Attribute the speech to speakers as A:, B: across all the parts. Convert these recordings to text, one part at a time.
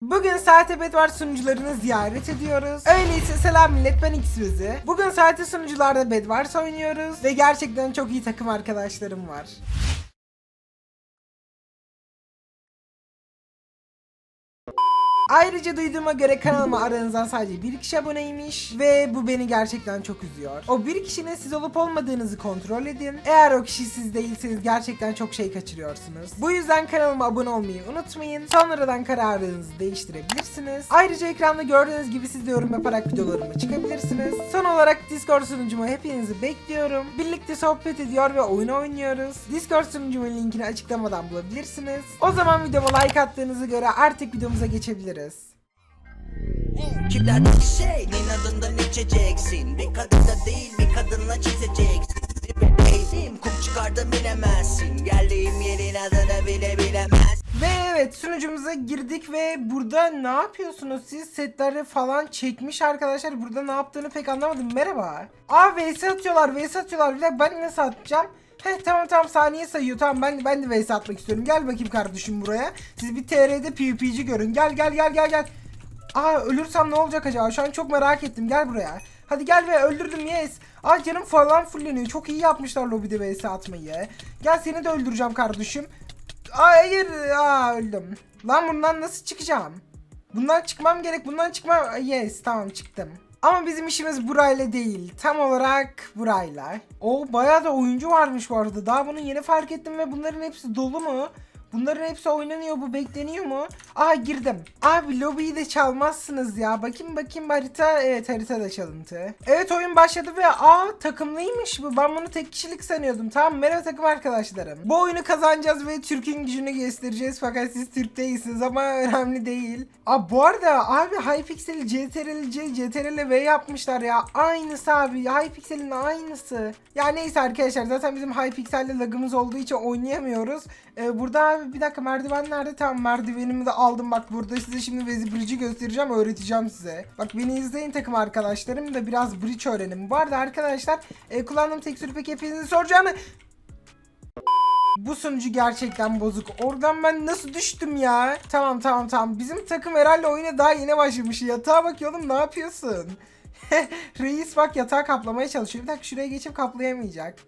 A: Bugün Saate Bedvar sunucularını ziyaret ediyoruz. Öyleyse selam millet ben Xvizi. Bugün Saate sunucularda Bedwars oynuyoruz ve gerçekten çok iyi takım arkadaşlarım var. Ayrıca duyduğuma göre kanalıma aranızdan sadece bir kişi aboneymiş ve bu beni gerçekten çok üzüyor. O bir kişinin siz olup olmadığınızı kontrol edin. Eğer o kişi siz değilseniz gerçekten çok şey kaçırıyorsunuz. Bu yüzden kanalıma abone olmayı unutmayın. Sonradan kararınızı değiştirebilirsiniz. Ayrıca ekranda gördüğünüz gibi siz de yorum yaparak videolarıma çıkabilirsiniz. Son olarak Discord sunucuma hepinizi bekliyorum. Birlikte sohbet ediyor ve oyun oynuyoruz. Discord sunucumun linkini açıklamadan bulabilirsiniz. O zaman videoma like attığınızı göre artık videomuza geçebiliriz.
B: Kimlerden şey inadından içeceksin Bir kadınla değil bir kadınla çizeceksin kum çıkardım bilemezsin Geldiğim yerin adını bile bilemez
A: Ve evet sunucumuza girdik ve burada ne yapıyorsunuz siz? Setleri falan çekmiş arkadaşlar. Burada ne yaptığını pek anlamadım. Merhaba. Aa vs atıyorlar vs atıyorlar. Bir dakika ben nasıl atacağım? Heh tamam tamam saniye sayıyor. Tamam ben ben de vs atmak istiyorum. Gel bakayım kardeşim buraya. Siz bir TR'de PvP'ci görün. Gel gel gel gel gel. Aa ölürsem ne olacak acaba? Şu an çok merak ettim. Gel buraya. Hadi gel ve öldürdüm yes. Aa canım falan fulleniyor. Çok iyi yapmışlar lobide vs atmayı. Gel seni de öldüreceğim kardeşim. Hayır. Aa öldüm. Lan bundan nasıl çıkacağım? Bundan çıkmam gerek. Bundan çıkmam. Yes tamam çıktım. Ama bizim işimiz burayla değil. Tam olarak burayla. O bayağı da oyuncu varmış bu arada. Daha bunu yeni fark ettim ve bunların hepsi dolu mu? Bunların hepsi oynanıyor. Bu bekleniyor mu? Aa girdim. Abi lobiyi de çalmazsınız ya. Bakayım bakayım harita. Evet harita da çalıntı. Evet oyun başladı ve aa takımlıymış bu. Ben bunu tek kişilik sanıyordum. Tamam merhaba takım arkadaşlarım. Bu oyunu kazanacağız ve Türk'ün gücünü göstereceğiz. Fakat siz Türk değilsiniz ama önemli değil. Aa bu arada abi Hypixel CTRL C CTRL V yapmışlar ya. Aynısı abi. Hypixel'in aynısı. Ya neyse arkadaşlar zaten bizim Hypixel'le lagımız olduğu için oynayamıyoruz. Ee, burada abi bir dakika merdiven nerede? Tamam merdivenimi de aldım. Bak burada size şimdi Vezi Bridge'i göstereceğim. Öğreteceğim size. Bak beni izleyin takım arkadaşlarım da biraz bridge öğrenin. Bu arada arkadaşlar e, kullandığım tekstürü pek hepinizin soracağını bu sunucu gerçekten bozuk. Oradan ben nasıl düştüm ya? Tamam tamam tamam. Bizim takım herhalde oyuna daha yeni başlamış. Yatağa bak oğlum ne yapıyorsun? Reis bak yatağı kaplamaya çalışıyor. Bir dakika şuraya geçip kaplayamayacak.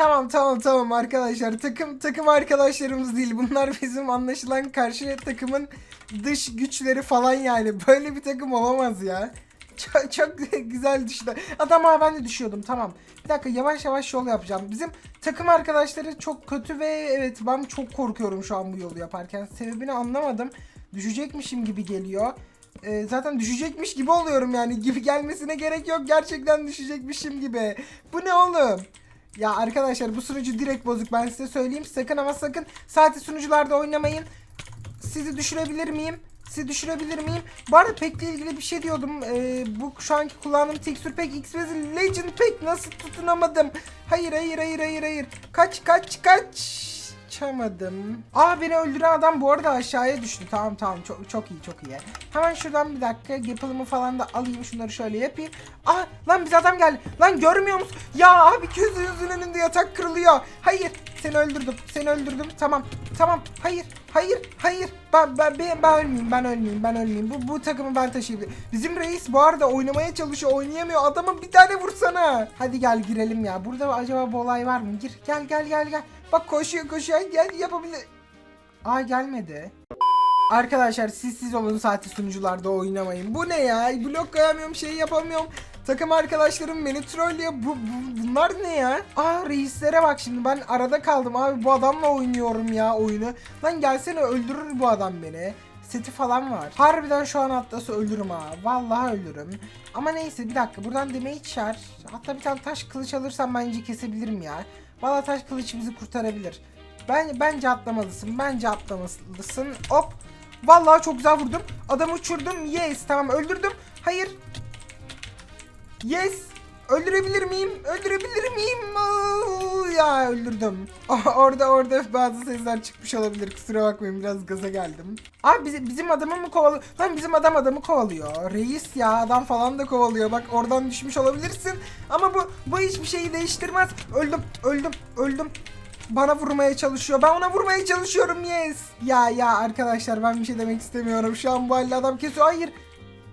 A: Tamam tamam tamam arkadaşlar takım takım arkadaşlarımız değil bunlar bizim anlaşılan karşı takımın dış güçleri falan yani böyle bir takım olamaz ya. Çok, çok güzel düştü. Adam ha ben de düşüyordum tamam. Bir dakika yavaş yavaş yol yapacağım. Bizim takım arkadaşları çok kötü ve evet ben çok korkuyorum şu an bu yolu yaparken. Sebebini anlamadım. Düşecekmişim gibi geliyor. Ee, zaten düşecekmiş gibi oluyorum yani. Gibi gelmesine gerek yok. Gerçekten düşecekmişim gibi. Bu ne oğlum? Ya arkadaşlar bu sunucu direkt bozuk ben size söyleyeyim. Sakın ama sakın saati sunucularda oynamayın. Sizi düşürebilir miyim? Sizi düşürebilir miyim? Bu arada Pack'le ilgili bir şey diyordum. Ee, bu şu anki kullandığım tekstür Pack X Legend Pack nasıl tutunamadım? Hayır hayır hayır hayır hayır. Kaç kaç kaç. Çamadım. Aa beni öldüren adam bu arada aşağıya düştü. Tamam tamam çok çok iyi çok iyi. Hemen şuradan bir dakika Gapple'ımı falan da alayım şunları şöyle yapayım. Aa lan bize adam geldi. Lan görmüyor musun? Ya abi gözünüzün önünde yatak kırılıyor. Hayır seni öldürdüm. Seni öldürdüm. Tamam. Tamam. Hayır. Hayır. Hayır. Ben ben ben, ben ölmeyeyim. Ben ölmeyeyim. Ben ölmeyeyim. Bu bu takımı ben taşıyayım. Bizim reis bu arada oynamaya çalışıyor. Oynayamıyor. Adama bir tane vursana. Hadi gel girelim ya. Burada acaba bu olay var mı? Gir. Gel gel gel gel. Bak koşuyor koşuyor. Gel yapabilir. Aa gelmedi. Arkadaşlar siz siz olun saati sunucularda oynamayın. Bu ne ya? Blok koyamıyorum, şey yapamıyorum. Takım arkadaşlarım beni trollüyor. Bu, bu- bunlar ne ya? Aa reislere bak şimdi ben arada kaldım abi bu adamla oynuyorum ya oyunu. Lan gelsene öldürür bu adam beni. Seti falan var. Harbiden şu an atlasa ölürüm ha. Vallahi ölürüm. Ama neyse bir dakika buradan demeyi çağır. Hatta bir tane taş kılıç alırsam bence kesebilirim ya. Vallahi taş kılıç bizi kurtarabilir. Ben bence atlamalısın. Bence atlamalısın. Hop. Vallahi çok güzel vurdum. Adamı uçurdum. Yes. Tamam öldürdüm. Hayır. Yes. Öldürebilir miyim? Öldürebilir miyim? Aa, ya öldürdüm. orada orada bazı sesler çıkmış olabilir. Kusura bakmayın biraz gaza geldim. Abi bizim, bizim adamı mı kovalıyor? Lan bizim adam adamı kovalıyor. Reis ya adam falan da kovalıyor. Bak oradan düşmüş olabilirsin. Ama bu bu hiçbir şeyi değiştirmez. Öldüm öldüm öldüm. Bana vurmaya çalışıyor. Ben ona vurmaya çalışıyorum yes. Ya ya arkadaşlar ben bir şey demek istemiyorum. Şu an bu halde adam kesiyor. Hayır.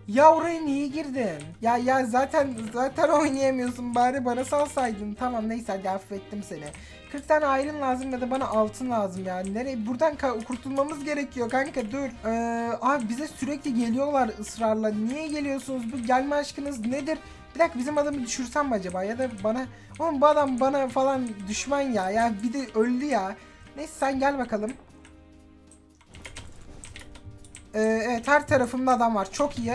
A: Ya oraya niye girdin? Ya ya zaten zaten oynayamıyorsun bari bana salsaydın. Tamam neyse hadi affettim seni. 40 tane ayrın lazım ya da bana altın lazım yani. Nereye buradan kurtulmamız gerekiyor kanka dur. Ee, abi bize sürekli geliyorlar ısrarla. Niye geliyorsunuz? Bu gelme aşkınız nedir? Bir dakika bizim adamı düşürsem mi acaba ya da bana oğlum bu adam bana falan düşman ya. Ya bir de öldü ya. Neyse sen gel bakalım. Ee, evet her tarafımda adam var. Çok iyi.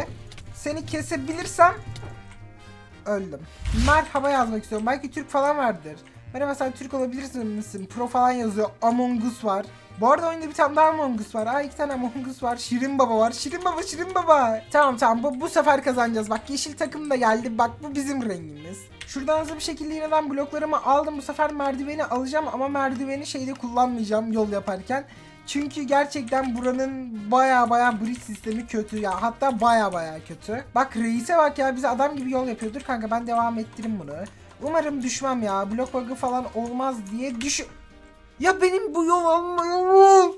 A: Seni kesebilirsem öldüm. Merhaba yazmak istiyorum. Belki Türk falan vardır. Merhaba sen Türk olabilirsin misin? Pro falan yazıyor. Among Us var. Bu arada oyunda bir tane daha Among Us var. Aa iki tane Among Us var. Şirin Baba var. Şirin Baba, Şirin Baba. Tamam tamam bu, bu sefer kazanacağız. Bak yeşil takım da geldi. Bak bu bizim rengimiz. Şuradan hızlı bir şekilde yine ben bloklarımı aldım. Bu sefer merdiveni alacağım ama merdiveni şeyde kullanmayacağım yol yaparken. Çünkü gerçekten buranın baya baya bridge sistemi kötü ya. Hatta baya baya kötü. Bak reise bak ya bize adam gibi yol yapıyordur kanka ben devam ettirim bunu. Umarım düşmem ya. Blok bug'ı falan olmaz diye düş... Ya benim bu yol olmuyor.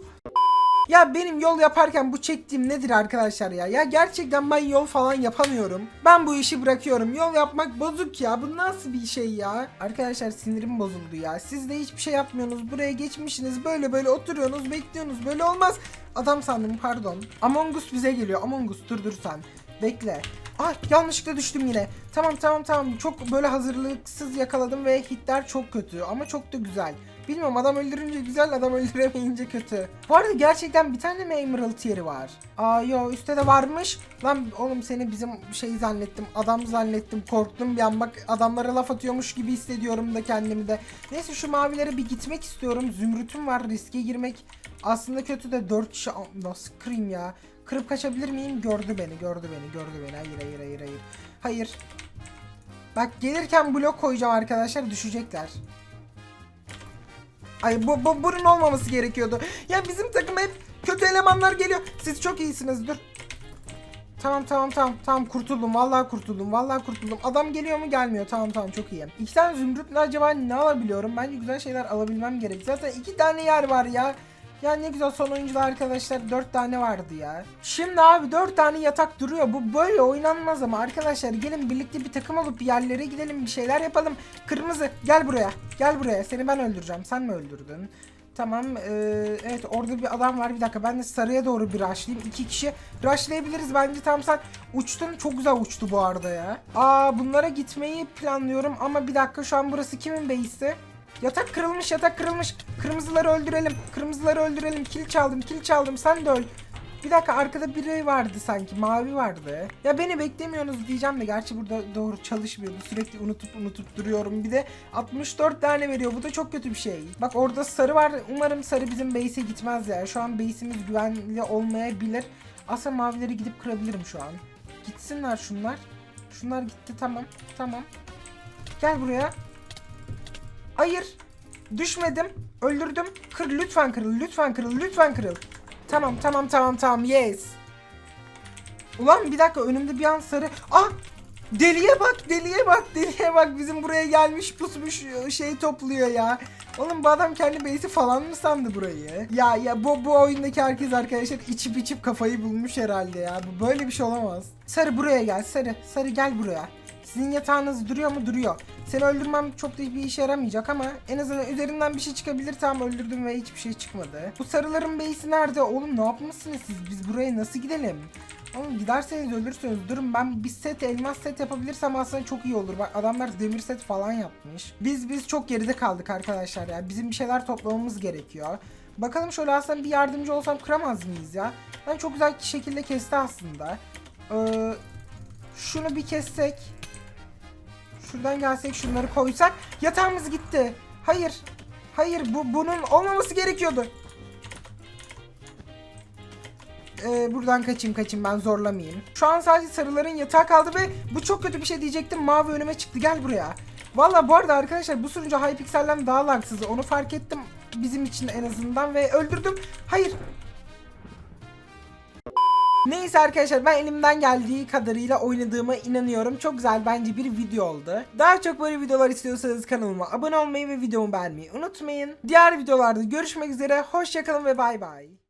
A: Ya benim yol yaparken bu çektiğim nedir arkadaşlar ya? Ya gerçekten ben yol falan yapamıyorum. Ben bu işi bırakıyorum. Yol yapmak bozuk ya. Bu nasıl bir şey ya? Arkadaşlar sinirim bozuldu ya. Siz de hiçbir şey yapmıyorsunuz. Buraya geçmişsiniz. Böyle böyle oturuyorsunuz, bekliyorsunuz. Böyle olmaz. Adam sandım pardon. Among Us bize geliyor. Among Us dur dur sen. Bekle. Ay yanlışlıkla düştüm yine. Tamam tamam tamam. Çok böyle hazırlıksız yakaladım ve hitler çok kötü ama çok da güzel. Bilmiyorum adam öldürünce güzel adam öldüremeyince kötü. Bu arada gerçekten bir tane mi Emerald tieri var? Aa yo üstte de varmış. Lan oğlum seni bizim şey zannettim. Adam zannettim. Korktum bir an bak adamlara laf atıyormuş gibi hissediyorum da kendimi de. Neyse şu mavilere bir gitmek istiyorum. Zümrütüm var riske girmek. Aslında kötü de 4 kişi nasıl kırayım ya. Kırıp kaçabilir miyim? Gördü beni, gördü beni, gördü beni. Hayır, hayır, hayır, hayır. Hayır. Bak gelirken blok koyacağım arkadaşlar düşecekler. Ay bu, bu bunun olmaması gerekiyordu. Ya bizim takım hep kötü elemanlar geliyor. Siz çok iyisiniz dur. Tamam tamam tamam tamam kurtuldum vallahi kurtuldum vallahi kurtuldum. Adam geliyor mu gelmiyor tamam tamam çok iyi. İki tane zümrütle acaba ne alabiliyorum? Bence güzel şeyler alabilmem gerek. Zaten iki tane yer var ya. Ya ne güzel son oyuncuda arkadaşlar 4 tane vardı ya. Şimdi abi 4 tane yatak duruyor. Bu böyle oynanmaz ama arkadaşlar gelin birlikte bir takım olup bir yerlere gidelim bir şeyler yapalım. Kırmızı gel buraya. Gel buraya. Seni ben öldüreceğim. Sen mi öldürdün? Tamam. eee, evet orada bir adam var. Bir dakika ben de sarıya doğru bir rushlayayım. İki kişi rushlayabiliriz bence. Tamam sen uçtun. Çok güzel uçtu bu arada ya. Aa bunlara gitmeyi planlıyorum ama bir dakika şu an burası kimin base'i? Yatak kırılmış yatak kırılmış. Kırmızıları öldürelim. Kırmızıları öldürelim. Kil çaldım kil çaldım sen de öl. Bir dakika arkada biri vardı sanki mavi vardı. Ya beni beklemiyorsunuz diyeceğim de gerçi burada doğru çalışmıyordu. Sürekli unutup unutup duruyorum. Bir de 64 tane veriyor. Bu da çok kötü bir şey. Bak orada sarı var. Umarım sarı bizim base'e gitmez ya. Şu an base'imiz güvenli olmayabilir. Aslında mavileri gidip kırabilirim şu an. Gitsinler şunlar. Şunlar gitti tamam. Tamam. Gel buraya. Hayır. Düşmedim. Öldürdüm. Kır lütfen kırıl. Lütfen kırıl. Lütfen kırıl. Tamam tamam tamam tamam. Yes. Ulan bir dakika önümde bir an sarı. Ah! Deliye bak, deliye bak, deliye bak. Bizim buraya gelmiş pusmuş şey topluyor ya. Oğlum bu adam kendi base'i falan mı sandı burayı? Ya ya bu bu oyundaki herkes arkadaşlar içip içip kafayı bulmuş herhalde ya. Bu böyle bir şey olamaz. Sarı buraya gel, sarı. Sarı gel buraya. Sizin yatağınız duruyor mu? Duruyor. Seni öldürmem çok da bir işe yaramayacak ama en azından üzerinden bir şey çıkabilir. Tamam öldürdüm ve hiçbir şey çıkmadı. Bu sarıların base'i nerede? Oğlum ne yapmışsınız siz? Biz buraya nasıl gidelim? Oğlum giderseniz ölürsünüz. Durun ben bir set elmas set yapabilirsem aslında çok iyi olur. Bak adamlar demir set falan yapmış. Biz biz çok geride kaldık arkadaşlar ya. Bizim bir şeyler toplamamız gerekiyor. Bakalım şöyle aslında bir yardımcı olsam kıramaz mıyız ya? Ben çok güzel şekilde kesti aslında. Ee, şunu bir kessek. Şuradan gelsek şunları koysak. Yatağımız gitti. Hayır. Hayır bu bunun olmaması gerekiyordu. Ee, buradan kaçayım kaçayım ben zorlamayayım. Şu an sadece sarıların yatağı kaldı ve bu çok kötü bir şey diyecektim. Mavi önüme çıktı. Gel buraya. Valla bu arada arkadaşlar bu sunucu Hypixel'den daha lagsız. Onu fark ettim bizim için en azından ve öldürdüm. Hayır. Neyse arkadaşlar ben elimden geldiği kadarıyla oynadığıma inanıyorum. Çok güzel bence bir video oldu. Daha çok böyle videolar istiyorsanız kanalıma abone olmayı ve videomu beğenmeyi unutmayın. Diğer videolarda görüşmek üzere. Hoşçakalın ve bay bay.